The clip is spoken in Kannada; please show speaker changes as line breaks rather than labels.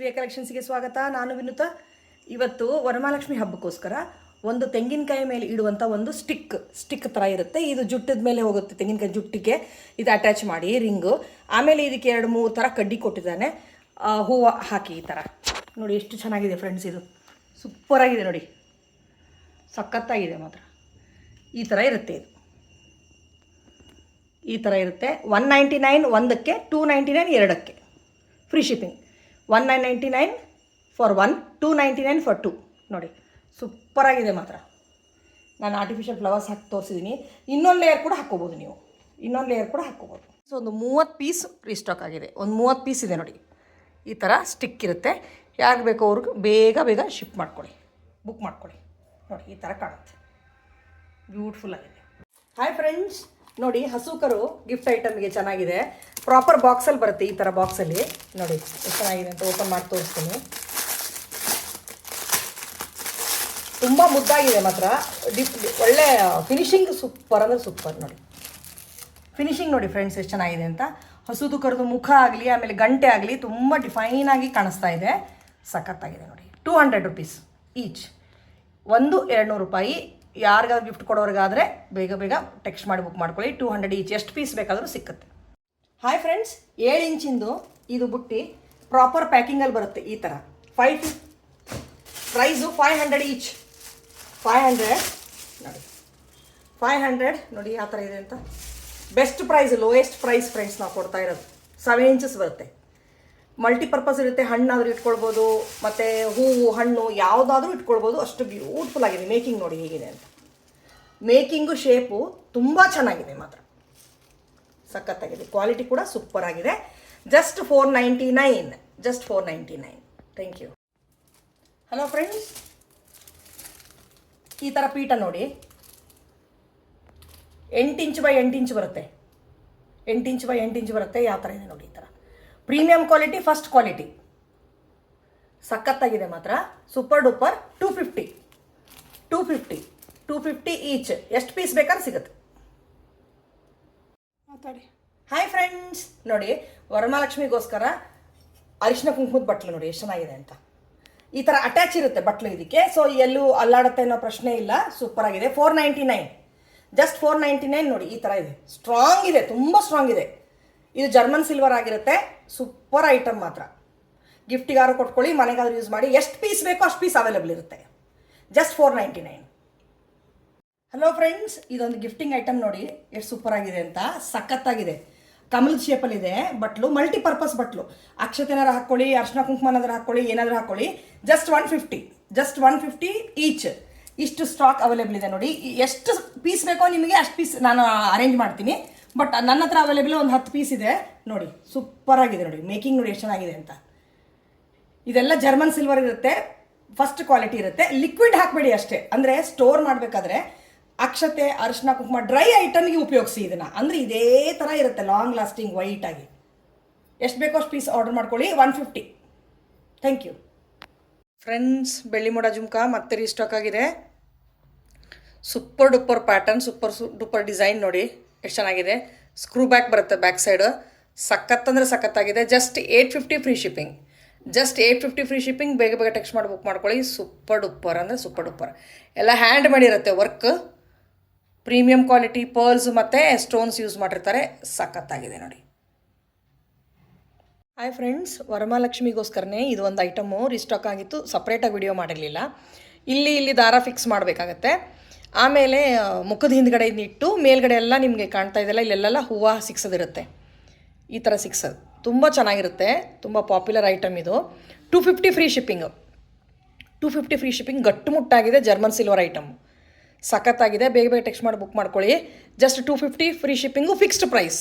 ವಿ ಕಲೆಕ್ಷನ್ಸ್ಗೆ ಸ್ವಾಗತ. ನಾನು ವಿನುತ. ಇವತ್ತು ವರಮಹಾಲಕ್ಷ್ಮಿ ಹಬ್ಬಕ್ಕೋಸ್ಕರ ಒಂದು ತೆಂಗಿನಕಾಯಿ ಮೇಲೆ ಇಡುವಂಥ ಒಂದು ಸ್ಟಿಕ್ ಸ್ಟಿಕ್ ಥರ ಇರುತ್ತೆ. ಇದು ಜುಟ್ಟದ ಮೇಲೆ ಹೋಗುತ್ತೆ ತೆಂಗಿನಕಾಯಿ ಜುಟ್ಟಿಗೆ. ಇದು ಅಟ್ಯಾಚ್ ಮಾಡಿ, ರಿಂಗು. ಆಮೇಲೆ ಇದಕ್ಕೆ ಎರಡು, ಮೂರು ಥರ ಕಡ್ಡಿ ಕೊಟ್ಟಿದ್ದಾನೆ. ಹೂವು ಹಾಕಿ ಈ ಥರ ನೋಡಿ ಎಷ್ಟು ಚೆನ್ನಾಗಿದೆ ಫ್ರೆಂಡ್ಸ್ ಇದು. ಸೂಪರಾಗಿದೆ ನೋಡಿ. ಸಖತ್ತಾಗಿದೆ ಮಾತ್ರ. ಈ ಥರ ಇರುತ್ತೆ ಇದು. ಈ ಥರ ಇರುತ್ತೆ. ಒನ್ ನೈಂಟಿ ನೈನ್ ಒಂದಕ್ಕೆ ಟೂ ನೈಂಟಿ ನೈನ್ ಎರಡಕ್ಕೆ. Free shipping one nine ninety nine for one two ninety nine for two ನೋಡಿ ಸೂಪರಾಗಿದೆ ಮಾತ್ರ. ನಾನು ಆರ್ಟಿಫಿಷಿಯಲ್ ಫ್ಲವರ್ಸ್ ಹಾಕಿ ತೋರಿಸಿದ್ದೀನಿ ಇನ್ನೊಂದು ಲೇಯರ್ ಕೂಡ ಹಾಕ್ಕೋಬೋದು ನೀವು. ಇನ್ನೊಂದು ಲೇಯರ್ ಕೂಡ ಹಾಕ್ಕೋಬೋದು. ಸೊ ಒಂದು ಮೂವತ್ತು ಪೀಸ್ ರೀಸ್ಟಾಕ್ ಆಗಿದೆ. ಒಂದು ಮೂವತ್ತು ಪೀಸ್ ಇದೆ ನೋಡಿ. ಈ ಥರ ಸ್ಟಿಕ್ ಇರುತ್ತೆ. ಯಾರು ಬೇಕೋ ಅವ್ರಿಗೆ ಬೇಗ ಬೇಗ ಶಿಪ್ ಮಾಡ್ಕೊಳ್ಳಿ. ಬುಕ್ ಮಾಡ್ಕೊಳ್ಳಿ. ನೋಡಿ, ಈ ಥರ ಕಾಣುತ್ತೆ. ಬ್ಯೂಟಿಫುಲ್ ಆಗಿದೆ. ಹಾಯ್ ಫ್ರೆಂಡ್ಸ್ ನೋಡಿ, ಹಸುಕರು ಗಿಫ್ಟ್ ಐಟಮ್ಗೆ ಚೆನ್ನಾಗಿದೆ. ಪ್ರಾಪರ್ ಬಾಕ್ಸಲ್ಲಿ ಬರುತ್ತೆ ಈ ಥರ ಬಾಕ್ಸಲ್ಲಿ ನೋಡಿ, ಚೆನ್ನಾಗಿದೆ ಅಂತ ಓಪನ್ ಮಾಡಿ ತೋರಿಸ್ತೀನಿ. ತುಂಬ ಮುದ್ದಾಗಿದೆ ಮಾತ್ರ. ಡಿಪ್ ಒಳ್ಳೆ ಫಿನಿಶಿಂಗ್ ಸೂಪರ್ ಅಂದರೆ ಸೂಪರ್ ನೋಡಿ. ಫಿನಿಶಿಂಗ್ ನೋಡಿ ಫ್ರೆಂಡ್ಸ್ ಎಷ್ಟು ಚೆನ್ನಾಗಿದೆ ಅಂತ. ಹಸುದು ಕರೆದು ಮುಖ ಆಗಲಿ, ಆಮೇಲೆ ಗಂಟೆ ಆಗಲಿ ತುಂಬ ಡಿಫೈನ್ ಆಗಿ ಕಾಣಿಸ್ತಾ ಇದೆ. ಸಖತ್ತಾಗಿದೆ ನೋಡಿ. ಟೂ ಹಂಡ್ರೆಡ್ ರುಪೀಸ್ ಈಚ್ ಒಂದು ಎರಡು ನೂರು ರೂಪಾಯಿ ಯಾರಿಗಾದ್ರು ಗಿಫ್ಟ್ ಕೊಡೋರಿಗಾದರೆ ಬೇಗ ಬೇಗ ಟೆಕ್ಸ್ಟ್ ಮಾಡಿ ಬುಕ್ ಮಾಡ್ಕೊಳ್ಳಿ. ಟೂ ಹಂಡ್ರೆಡ್ ಈಚ್ ಎಷ್ಟು ಪೀಸ್ ಬೇಕಾದರೂ ಸಿಕ್ಕುತ್ತೆ. ಹಾಯ್ ಫ್ರೆಂಡ್ಸ್ ಏಳು ಇಂಚಿಂದು ಇದು ಬುಟ್ಟಿ ಪ್ರಾಪರ್ ಪ್ಯಾಕಿಂಗಲ್ಲಿ ಬರುತ್ತೆ ಈ ಥರ ಫೈ ಫಿಫ್ price five hundred each five hundred ನೋಡಿ. ಫೈವ್ ಹಂಡ್ರೆಡ್ ನೋಡಿ ಯಾವ ಥರ ಇದೆ ಅಂತ. Best price lowest price friends ನಾವು ಕೊಡ್ತಾ ಇರೋದು. ಸೆವೆನ್ ಇಂಚಸ್ ಬರುತ್ತೆ. ಮಲ್ಟಿಪರ್ಪಸ್ ಇರುತ್ತೆ, ಹಣ್ಣಾದರೂ ಇಟ್ಕೊಳ್ಬೋದು, ಮತ್ತು ಹೂವು, ಹಣ್ಣು ಯಾವುದಾದ್ರೂ ಇಟ್ಕೊಳ್ಬೋದು, ಅಷ್ಟು ಬ್ಯೂಟಿಫುಲ್ ಆಗಿದೆ. ಮೇಕಿಂಗ್ ನೋಡಿ ಹೇಗಿದೆ ಅಂತ. ಮೇಕಿಂಗು ಶೇಪು ತುಂಬ ಚೆನ್ನಾಗಿದೆ ಮಾತ್ರ. ಸಖತ್ತಾಗಿದೆ. ಕ್ವಾಲಿಟಿ ಕೂಡ ಸೂಪರ್ ಆಗಿದೆ. Just four ninety nine just four ninety nine thank you hello friends ಈ ಥರ ಪೀಠ ನೋಡಿ. ಎಂಟು ಇಂಚ್ ಬೈ ಎಂಟು ಇಂಚ್ ಬರುತ್ತೆ. ಎಂಟು ಇಂಚ್ ಬೈ ಎಂಟು ಇಂಚ್ ಬರುತ್ತೆ. ಯಾವ ಥರ ಇದೆ ನೋಡಿ ಈ ಥರ ಪ್ರೀಮಿಯಂ ಕ್ವಾಲಿಟಿ ಫಸ್ಟ್ ಕ್ವಾಲಿಟಿ. ಸಖತ್ತಾಗಿದೆ ಮಾತ್ರ. Super duper two fifty two fifty two fifty each ಎಷ್ಟು ಪೀಸ್ ಬೇಕಾದ್ರೆ ಸಿಗುತ್ತೆ. ಮಾತಾಡಿ. ಹಾಯ್ ಫ್ರೆಂಡ್ಸ್ ನೋಡಿ ವರಮಹಾಲಕ್ಷ್ಮಿಗೋಸ್ಕರ ಅರಿಶಿನ ಕುಂಕುಮದ ಬಟ್ಲು ನೋಡಿ ಎಷ್ಟು ಚೆನ್ನಾಗಿದೆ ಅಂತ. ಈ ಥರ ಅಟ್ಯಾಚ್ ಇರುತ್ತೆ ಬಟ್ಲು ಇದಕ್ಕೆ. ಸೊ ಎಲ್ಲೂ ಅಲ್ಲಾಡುತ್ತೆ ಅನ್ನೋ ಪ್ರಶ್ನೆ ಇಲ್ಲ. ಸೂಪರ್ ಆಗಿದೆ. Four ninety nine just four ninety nine ನೋಡಿ ಈ ಥರ ಇದೆ. ಸ್ಟ್ರಾಂಗ್ ಇದೆ ತುಂಬ ಸ್ಟ್ರಾಂಗ್ ಇದೆ. ಇದು ಜರ್ಮನ್ ಸಿಲ್ವರ್ ಆಗಿರುತ್ತೆ. ಸೂಪರ್ ಐಟಮ್ ಮಾತ್ರ. ಗಿಫ್ಟಿಗಾರು ಕೊಟ್ಕೊಳ್ಳಿ, ಮನೆಗಾದ್ರೂ ಯೂಸ್ ಮಾಡಿ. ಎಷ್ಟು ಪೀಸ್ ಬೇಕೋ ಅಷ್ಟು ಪೀಸ್ ಅವೈಲೇಬಲ್ ಇರುತ್ತೆ. Just four ninety nine hello friends ಇದೊಂದು ಗಿಫ್ಟಿಂಗ್ ಐಟಮ್ ನೋಡಿ. ಎಷ್ಟು ಸೂಪರ್ ಆಗಿದೆ ಅಂತ. ಸಖತ್ತಾಗಿದೆ. ಕಮಲದ ಶೇಪಲ್ಲಿದೆ ಬಟ್ಲು ಮಲ್ಟಿಪರ್ಪಸ್ ಬಟ್ಲು. ಅಕ್ಷತೆನಾರು ಹಾಕ್ಕೊಳ್ಳಿ ಅರ್ಶನ ಕುಂಕುಮನಾದ್ರೂ ಹಾಕ್ಕೊಳ್ಳಿ ಏನಾದರೂ ಹಾಕ್ಕೊಳ್ಳಿ just one fifty just one fifty each ಇಷ್ಟು ಸ್ಟಾಕ್ ಅವೈಲೇಬಲ್ ಇದೆ ನೋಡಿ. ಎಷ್ಟು ಪೀಸ್ ಬೇಕೋ ನಿಮಗೆ ಅಷ್ಟು ಪೀಸ್ ನಾನು ಅರೇಂಜ್ ಮಾಡ್ತೀನಿ. ಬಟ್ ನನ್ನ ಹತ್ರ ಅವೈಲೇಬಲ್ ಒಂದು ಹತ್ತು ಪೀಸ್ ಇದೆ. ನೋಡಿ ಸೂಪರ್ ಆಗಿದೆ ನೋಡಿ. ಮೇಕಿಂಗ್ ನೋಡಿ ಎಷ್ಟು ಚೆನ್ನಾಗಿದೆ ಅಂತ. ಇದೆಲ್ಲ ಜರ್ಮನ್ ಸಿಲ್ವರ್ ಇರುತ್ತೆ. ಫಸ್ಟ್ ಕ್ವಾಲಿಟಿ ಇರುತ್ತೆ. ಲಿಕ್ವಿಡ್ ಹಾಕಬೇಡಿ ಅಷ್ಟೇ. ಅಂದರೆ ಸ್ಟೋರ್ ಮಾಡಬೇಕಾದ್ರೆ ಅಕ್ಷತೆ ಅರಿಶಿನ ಕುಂಕುಮ ಡ್ರೈ ಐಟಮ್ಗೆ ಉಪಯೋಗಿಸಿ ಇದನ್ನು. ಅಂದರೆ ಇದೇ ಥರ ಇರುತ್ತೆ ಲಾಂಗ್ ಲಾಸ್ಟಿಂಗ್ ವೈಟ್ ಆಗಿ. ಎಷ್ಟು ಬೇಕೋ ಅಷ್ಟು ಪೀಸ್ ಆರ್ಡರ್ ಮಾಡ್ಕೊಳ್ಳಿ. One fifty thank you friends ಬೆಳ್ಳಿ ಮೋಡ ಜುಮ್ಕಾ, ಮತ್ತೆ ರೀಸ್ಟಾಕ್ ಆಗಿದೆ. ಸೂಪರ್ ಡೂಪರ್ ಪ್ಯಾಟರ್ನ್ ಸೂಪರ್ ಸು ಡೂಪರ್ ಡಿಸೈನ್ ನೋಡಿ. ಎಷ್ಟು ಚೆನ್ನಾಗಿದೆ? ಸ್ಕ್ರೂ ಬ್ಯಾಕ್ ಬರುತ್ತೆ ಬ್ಯಾಕ್ ಸೈಡ್ ಸಖತ್ ಅಂದರೆ ಸಖತ್ತಾಗಿದೆ. Just eight fifty free shipping just eight fifty free shipping ಬೇಗ ಬೇಗ ಟೆಕ್ಸ್ಟ್ ಮಾಡಿ ಬುಕ್ ಮಾಡ್ಕೊಳ್ಳಿ. ಸೂಪರ್ ಡುಪ್ಪರ್ ಅಂದರೆ ಸೂಪರ್ ಡುಪ್ಪರ್ ಎಲ್ಲ ಹ್ಯಾಂಡ್ ಮಾಡಿರುತ್ತೆ ವರ್ಕ್ ಪ್ರೀಮಿಯಂ ಕ್ವಾಲಿಟಿ ಪರ್ಲ್ಸ್ ಮತ್ತು ಸ್ಟೋನ್ಸ್ ಯೂಸ್ ಮಾಡಿರ್ತಾರೆ. ಸಖತ್ತಾಗಿದೆ ನೋಡಿ. ಹಾಯ್ ಫ್ರೆಂಡ್ಸ್ ವರಮಹಾಲಕ್ಷ್ಮಿಗೋಸ್ಕರನೇ ಇದು ಒಂದು ಐಟಮು ರಿಸ್ಟಾಕ್ ಆಗಿತ್ತು. ಸಪ್ರೇಟಾಗಿ ವಿಡಿಯೋ ಮಾಡಿರಲಿಲ್ಲ. ಇಲ್ಲಿ ಇಲ್ಲಿ ದಾರ ಫಿಕ್ಸ್ ಮಾಡಬೇಕಾಗತ್ತೆ. ಆಮೇಲೆ ಮುಖದ ಹಿಂದ್ಗಡೆ ಇಟ್ಟು ಮೇಲ್ಗಡೆ ಎಲ್ಲ ನಿಮಗೆ ಕಾಣ್ತಾ ಇದೆಯಲ್ಲ ಇಲ್ಲೆಲ್ಲ ಹೂವು ಸಿಕ್ಸೋದಿರುತ್ತೆ. ಈ ಥರ ಸಿಕ್ಸೋದು. ತುಂಬ ಚೆನ್ನಾಗಿರುತ್ತೆ. ತುಂಬ ಪಾಪ್ಯುಲರ್ ಐಟಮ್ ಇದು. Two fifty free shipping. Two fifty free shipping ಗಟ್ಟುಮುಟ್ಟಾಗಿದೆ German silver item. ಸಖತ್ತಾಗಿದೆ. ಬೇಗ ಬೇಗ ಟೆಕ್ಸ್ಟ್ ಮಾಡಿ ಬುಕ್ ಮಾಡ್ಕೊಳ್ಳಿ. Just two fifty free shipping fixed price.